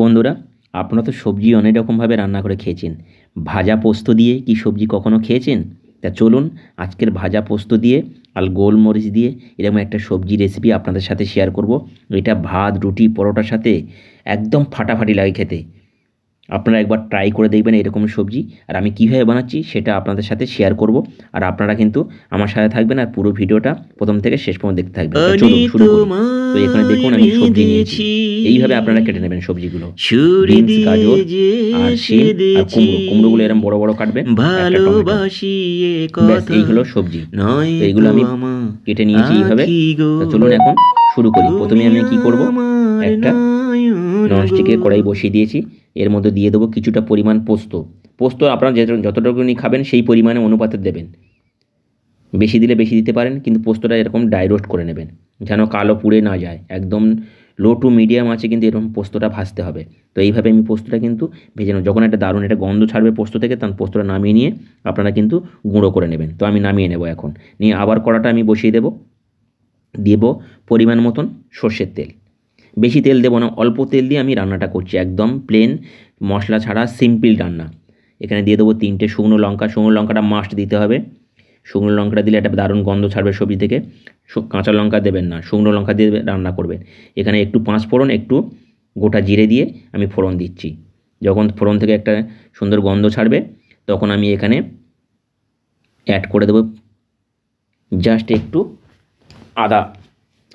বন্ধুরা, আপনারা তো সবজি অনেক রকমভাবে রান্না করে খেয়েছেন। ভাজা পোস্ত দিয়ে কি সবজি কখনো খেয়েছেন? তা চলুন, আজকের ভাজা পোস্ত দিয়ে আর গোলমরিচ দিয়ে এরকম একটা সবজি রেসিপি আপনাদের সাথে শেয়ার করব। এটা ভাত, রুটি, পরোটার সাথে একদম ফাটাফাটি লাগে খেতে। আপনারা একবার ট্রাই করে দেখবেন এরকম সবজি আর আমি কীভাবে বানাচ্ছি সেটা আপনাদের সাথে শেয়ার করব। আর আপনারা কিন্তু আমার সাথে থাকবেন আর পুরো ভিডিওটা প্রথম থেকে শেষ পর্যন্ত দেখতে থাকবেন। চলুন শুরু করি। তো এখানে দেখুন আমি সবজি নিয়েছি। এইভাবে আপনারা কেটে নেবেন সবজিগুলো। বিনস গাজর আর শিম আর কুমড়ো। কুমড়োগুলো এরকম বড় বড় কাটবেন। ব্যাস এই হলো সবজি। নয় এইগুলো আমি কেটে নিয়েছি এইভাবে। চলুন এখন শুরু করি। প্রথমে আমি কি করব? একটা ননস্টিকের কড়াই বসিয়ে দিয়েছি। এর মধ্যে দিয়ে দেবো কিছুটা পরিমাণ পোস্ত। পোস্ত আপনারা যতটুকুনি খাবেন সেই পরিমাণে অনুপাতে দেবেন। বেশি দিলে বেশি দিতে পারেন, কিন্তু পোস্তটা এরকম ডাই রোস্ট করে নেবেন। যেন কালো পুড়ে না যায়। একদম লো টু মিডিয়াম আছে, কিন্তু এরকম পোস্তটা ভাজতে হবে। তো এইভাবে আমি পোস্তটা কিন্তু ভেজে নেব। যখন একটা দারুণ একটা গন্ধ ছাড়বে পোস্ত থেকে, তখন পোস্তটা নামিয়ে নিয়ে আপনারা কিন্তু গুঁড়ো করে নেবেন। তো আমি নামিয়ে নেব এখন। নিয়ে আবার কড়াটা আমি বসিয়ে দেবো। দেব পরিমাণ মতন সর্ষের তেল। বেশি তেল দেবো না, অল্প তেল দিয়ে আমি রান্নাটা করছি, একদম প্লেন মশলা ছাড়া সিম্পল রান্না। এখানে দিয়ে দেবো তিনটে শুকনো লঙ্কা, শুকনো লঙ্কাটা মাস্ট দিতে হবে। শুকনো লঙ্কাটা দিলে একটা দারুণ গন্ধ ছাড়বে সবজি থেকে। কাঁচা লঙ্কা দেবেন না, শুকনো লঙ্কা দিয়ে রান্না করবেন। এখানে একটু পাঁচ ফোড়ন, একটু গোটা জিরে দিয়ে আমি ফোড়ন দিচ্ছি। যখন ফোড়ন থেকে একটা সুন্দর গন্ধ ছাড়বে, তখন আমি এখানে অ্যাড করে দেবো জাস্ট একটু আদা।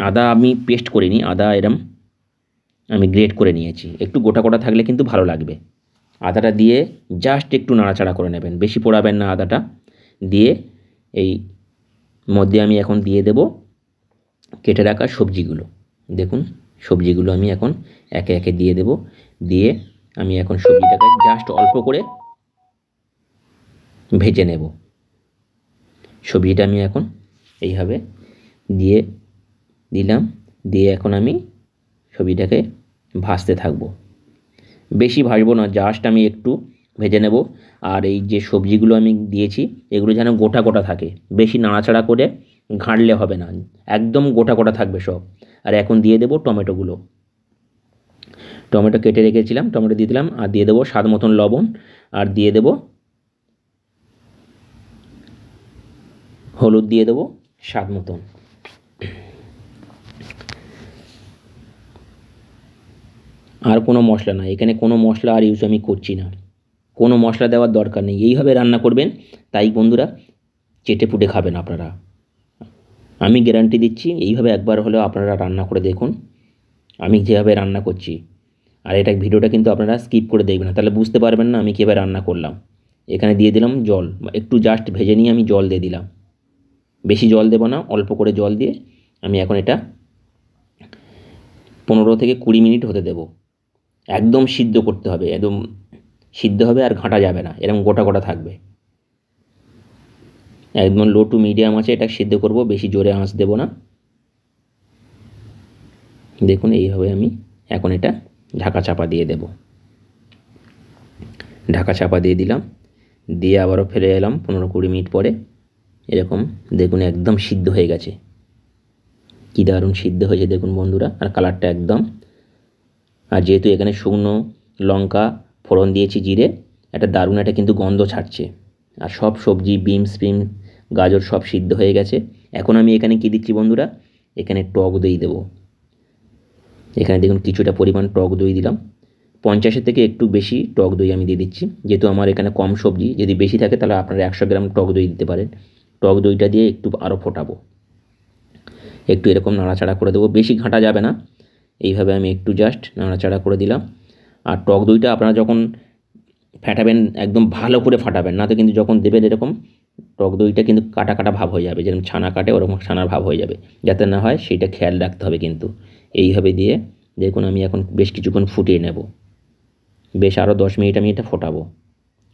আদা আমি পেস্ট করিনি, আদা এরম আমি গ্রেট করে নিয়েছি। একটু গোটা গোটা থাকলে কিন্তু ভালো লাগবে। আদাটা দিয়ে জাস্ট একটু নাড়াচাড়া করে নেবেন। বেশি পোড়াবেন না আদাটা। দিয়ে এই মধ্যে আমি এখন দিয়ে দেব কেটে রাখা সবজিগুলো। দেখুন, সবজিগুলো আমি এখন একে একে দিয়ে দেব। দিয়ে আমি এখন সবজিটাকে জাস্ট অল্প করে ভেজে নেব। সবজিটা আমি এখন এইভাবে দিয়ে দিলাম। দিয়ে এখন আমি সবজিটাকে ভাজতে থাকব। বেশি ভাজবো না জাস্ট আমি একটু ভেজে নেব। আর এই যে সবজিগুলো আমি দিয়েছি, এগুলো যেন গোটা গোটা থাকে। বেশি নাড়াচাড়া করে ঘাঁটলে হবে না, একদম গোটা গোটা থাকবে সব। আর এখন দিয়ে দেবো টমেটোগুলো। টমেটো কেটে রেখেছিলাম, টমেটো দিয়ে দিলাম, আর দিয়ে দেবো স্বাদ মতন লবণ, আর দিয়ে দেবো হলুদ দিয়ে দেবো স্বাদ মতন। আর কোনো মশলা না। এখানে কোনো মশলা আর ইউজ আমি করছি না। কোনো মশলা দেওয়ার দরকার নেই। এইভাবে রান্না করবেন, তাই বন্ধুরা, চেটে পুটে খাবেন আপনারা। আমি গ্যারান্টি দিচ্ছি, এইভাবে একবার হলেও আপনারা রান্না করে দেখুন। আমি যেভাবে রান্না করছি। আর এটা ভিডিওটা কিন্তু আপনারা স্কিপ করে দেখবেন না। তাহলে বুঝতে পারবেন না আমি কীভাবে রান্না করলাম। এখানে দিয়ে দিলাম জল। একটু জাস্ট ভেজে নিয়ে আমি জল দিয়ে দিলাম। বেশি জল দেবো না, অল্প করে জল দিয়ে আমি এখন এটা পনেরো থেকে কুড়ি মিনিট হতে দেবো। একদম সিদ্ধ করতে হবে, একদম সিদ্ধ হবে আর ঘাঁটা যাবে না, এরকম গোটা গোটা থাকবে। একদম লো টু মিডিয়াম আছে, এটা সিদ্ধ করব, বেশি জোরে আঁচ দেবো না। দেখুন, এইভাবে আমি এখন এটা ঢাকা চাপা দিয়ে দেব। ঢাকা চাপা দিয়ে দিলাম, দিয়ে আবারও ফেলে এলাম পনেরো কুড়ি মিনিট পরে। এরকম, দেখুন, একদম সিদ্ধ হয়ে গেছে। কী দারুণ সিদ্ধ হয়েছে, দেখুন বন্ধুরা, আর কালারটা একদম আর যেহেতু এখানে শুকনো লঙ্কা, ফোড়ন দিয়েছি জিরে, একটা দারুণ একটা কিন্তু গন্ধ ছাড়ছে। আর সব সবজি বিমস ফিম গাজর সব সিদ্ধ হয়ে গেছে। এখন আমি এখানে কী দিচ্ছি বন্ধুরা? এখানে টক দই দেবো। এখানে দেখুন কিছুটা পরিমাণ টক দই দিলাম। পঞ্চাশের থেকে একটু বেশি টক দই আমি দিয়ে দিচ্ছি। যেহেতু আমার এখানে কম সবজি, যদি বেশি থাকে তাহলে আপনারা একশো গ্রাম টক দই দিতে পারেন। টক দইটা দিয়ে একটু আরও ফোটাবো। একটু এরকম নাড়াচাড়া করে দেবো। বেশি ঘাঁটা যাবে না। এইভাবে আমি একটু জাস্ট নাড়াচাড়া করে দিলাম। আর টক দইটা আপনারা যখন ফাটাবেন, একদম ভালো করে ফাটাবেন, না তো কিন্তু যখন দেবেন এরকম, টক দইটা কিন্তু কাটা কাটা ভাব হয়ে যাবে, যেরকম ছানা কাটে ওরকম ছানার ভাব হয়ে যাবে, যাতে না হয় সেইটা খেয়াল রাখতে হবে কিন্তু। এইভাবে দিয়ে দেখুন আমি এখন বেশ কিছুক্ষণ ফুটিয়ে নেব। বেশ আরও দশ মিনিট আমি এটা ফোটাবো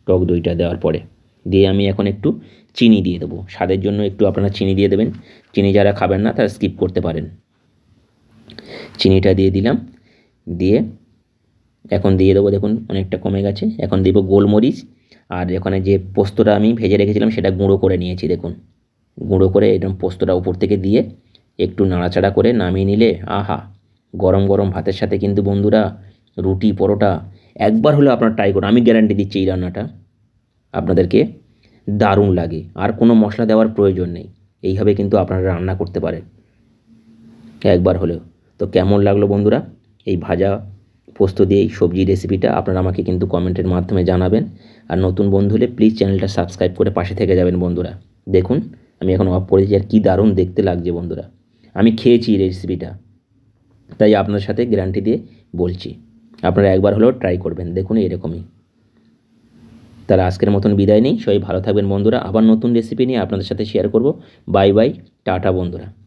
টক দইটা দেওয়ার পরে। দিয়ে আমি এখন একটু চিনি দিয়ে দেবো। স্বাদের জন্য একটু আপনারা চিনি দিয়ে দেবেন। চিনি যারা খাবেন না, তারা স্কিপ করতে পারেন। চিনিটা দিয়ে দিলাম। দিয়ে এখন দিয়ে দেবো, দেখুন অনেকটা কমে গেছে। এখন দেবো গোলমরিচ। আর এখানে যে পোস্তটা আমি ভেজে রেখেছিলাম, সেটা গুঁড়ো করে নিয়েছি, দেখুন। গুঁড়ো করে এরকম পোস্তটা উপর থেকে দিয়ে একটু নাড়াচাড়া করে নামিয়ে নিলে, আহা! গরম গরম ভাতের সাথে কিন্তু বন্ধুরা রুটি, পরোটা একবার হলেও আপনার ট্রাই করুন। আমি গ্যারান্টি দিচ্ছি এই রান্নাটা। আপনাদেরকে দারুণ লাগে। আর কোনো মশলা দেওয়ার প্রয়োজন নেই। এইভাবে কিন্তু আপনারা রান্না করতে পারেন। একবার হলেও। তো কেমন লাগল বন্ধুরা? এই ভাজা পোস্ত দিয়ে এই সবজি রেসিপিটা আপনারা আমাকে কিন্তু কমেন্টের মাধ্যমে জানাবেন। আর নতুন বন্ধু হলে প্লিজ চ্যানেলটা সাবস্ক্রাইব করে পাশে থেকে যাবেন বন্ধুরা। দেখুন, আমি এখন অফ করেছি আর কী দারুণ দেখতে লাগছে বন্ধুরা। আমি খেয়েছি এই রেসিপিটা তাই আপনার সাথে গ্যারান্টি দিয়ে বলছি। আপনারা একবার হলেও ট্রাই করবেন। দেখুন, এরকমই। তাহলে আজকের মতন বিদায় নেই। সবাই ভালো থাকবেন বন্ধুরা। আবার নতুন রেসিপি নিয়ে আপনাদের সাথে শেয়ার করব। বাই বাই টাটা বন্ধুরা।